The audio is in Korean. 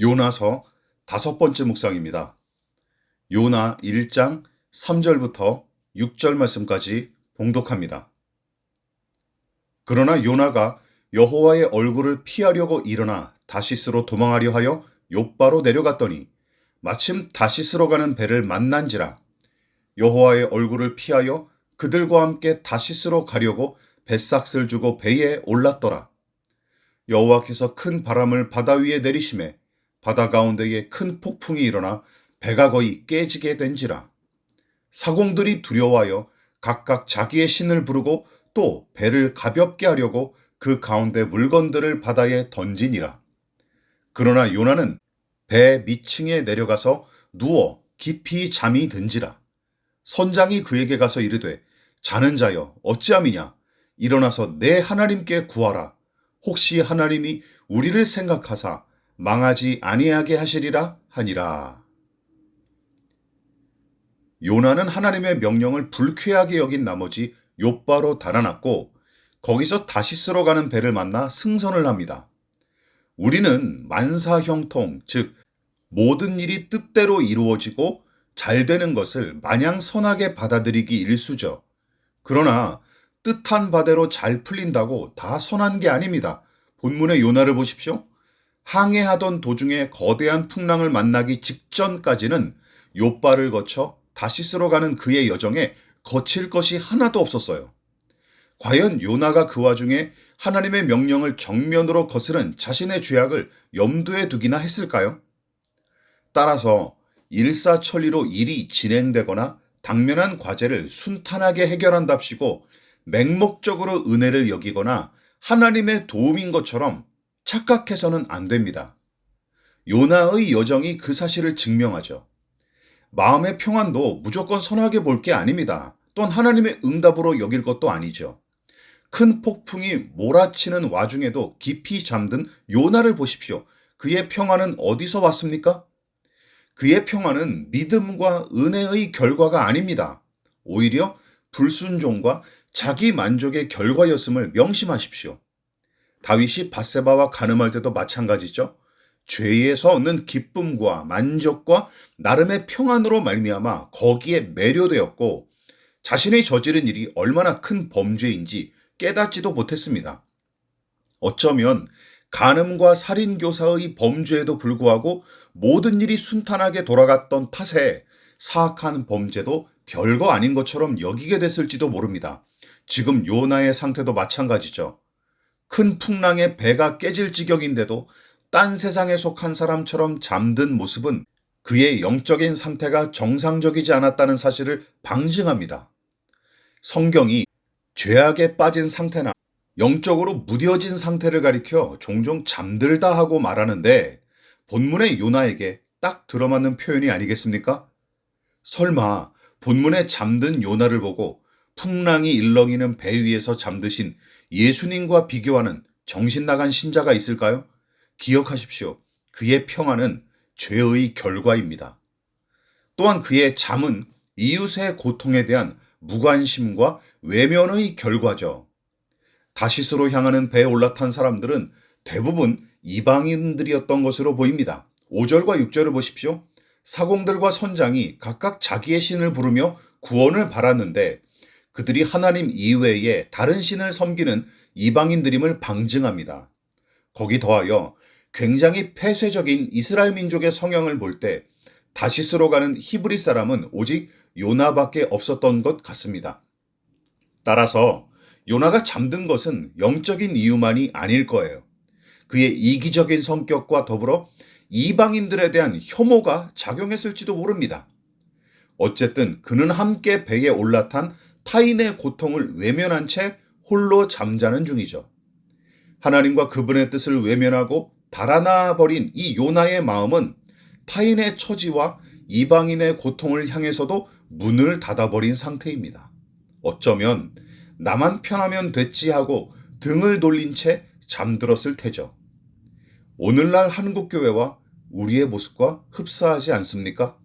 요나서 다섯 번째 묵상입니다. 요나 1장 3절부터 6절 말씀까지 봉독합니다. 그러나 요나가 여호와의 얼굴을 피하려고 일어나 다시스로 도망하려 하여 요바로 내려갔더니 마침 다시스로 가는 배를 만난지라 여호와의 얼굴을 피하여 그들과 함께 다시스로 가려고 뱃삭을 주고 배에 올랐더라. 여호와께서 큰 바람을 바다 위에 내리심에 바다 가운데에 큰 폭풍이 일어나 배가 거의 깨지게 된지라. 사공들이 두려워하여 각각 자기의 신을 부르고 또 배를 가볍게 하려고 그 가운데 물건들을 바다에 던지니라. 그러나 요나는 배 밑층에 내려가서 누워 깊이 잠이 든지라. 선장이 그에게 가서 이르되 자는 자여 어찌함이냐 일어나서 내 하나님께 구하라. 혹시 하나님이 우리를 생각하사 망하지 아니하게 하시리라 하니라. 요나는 하나님의 명령을 불쾌하게 여긴 나머지 요바로 달아났고 거기서 다시스로 가는 배를 만나 승선을 합니다. 우리는 만사형통, 즉 모든 일이 뜻대로 이루어지고 잘 되는 것을 마냥 선하게 받아들이기 일수죠. 그러나 뜻한 바대로 잘 풀린다고 다 선한 게 아닙니다. 본문의 요나를 보십시오. 항해하던 도중에 거대한 풍랑을 만나기 직전까지는 요바를 거쳐 다시스로 가는 그의 여정에 거칠 것이 하나도 없었어요. 과연 요나가 그 와중에 하나님의 명령을 정면으로 거스른 자신의 죄악을 염두에 두기나 했을까요? 따라서 일사천리로 일이 진행되거나 당면한 과제를 순탄하게 해결한답시고 맹목적으로 은혜를 여기거나 하나님의 도움인 것처럼 착각해서는 안 됩니다. 요나의 여정이 그 사실을 증명하죠. 마음의 평안도 무조건 선하게 볼 게 아닙니다. 또한 하나님의 응답으로 여길 것도 아니죠. 큰 폭풍이 몰아치는 와중에도 깊이 잠든 요나를 보십시오. 그의 평안은 어디서 왔습니까? 그의 평안은 믿음과 은혜의 결과가 아닙니다. 오히려 불순종과 자기 만족의 결과였음을 명심하십시오. 다윗이 바세바와 가늠할 때도 마찬가지죠. 죄에서 얻는 기쁨과 만족과 나름의 평안으로 말미암아 거기에 매료되었고 자신의 저지른 일이 얼마나 큰 범죄인지 깨닫지도 못했습니다. 어쩌면 간음과 살인 교사의 범죄에도 불구하고 모든 일이 순탄하게 돌아갔던 탓에 사악한 범죄도 별거 아닌 것처럼 여기게 됐을지도 모릅니다. 지금 요나의 상태도 마찬가지죠. 큰 풍랑에 배가 깨질 지경인데도 딴 세상에 속한 사람처럼 잠든 모습은 그의 영적인 상태가 정상적이지 않았다는 사실을 방증합니다. 성경이 죄악에 빠진 상태나 영적으로 무뎌진 상태를 가리켜 종종 잠들다 하고 말하는데 본문의 요나에게 딱 들어맞는 표현이 아니겠습니까? 설마 본문에 잠든 요나를 보고 풍랑이 일렁이는 배 위에서 잠드신 예수님과 비교하는 정신 나간 신자가 있을까요? 기억하십시오. 그의 평안은 죄의 결과입니다. 또한 그의 잠은 이웃의 고통에 대한 무관심과 외면의 결과죠. 다시스로 향하는 배에 올라탄 사람들은 대부분 이방인들이었던 것으로 보입니다. 5절과 6절을 보십시오. 사공들과 선장이 각각 자기의 신을 부르며 구원을 바랐는데 그들이 하나님 이외에 다른 신을 섬기는 이방인들임을 방증합니다. 거기 더하여 굉장히 폐쇄적인 이스라엘 민족의 성향을 볼 때 다시스로 가는 히브리 사람은 오직 요나밖에 없었던 것 같습니다. 따라서 요나가 잠든 것은 영적인 이유만이 아닐 거예요. 그의 이기적인 성격과 더불어 이방인들에 대한 혐오가 작용했을지도 모릅니다. 어쨌든 그는 함께 배에 올라탄 타인의 고통을 외면한 채 홀로 잠자는 중이죠. 하나님과 그분의 뜻을 외면하고 달아나 버린 이 요나의 마음은 타인의 처지와 이방인의 고통을 향해서도 문을 닫아버린 상태입니다. 어쩌면 나만 편하면 됐지 하고 등을 돌린 채 잠들었을 테죠. 오늘날 한국교회와 우리의 모습과 흡사하지 않습니까?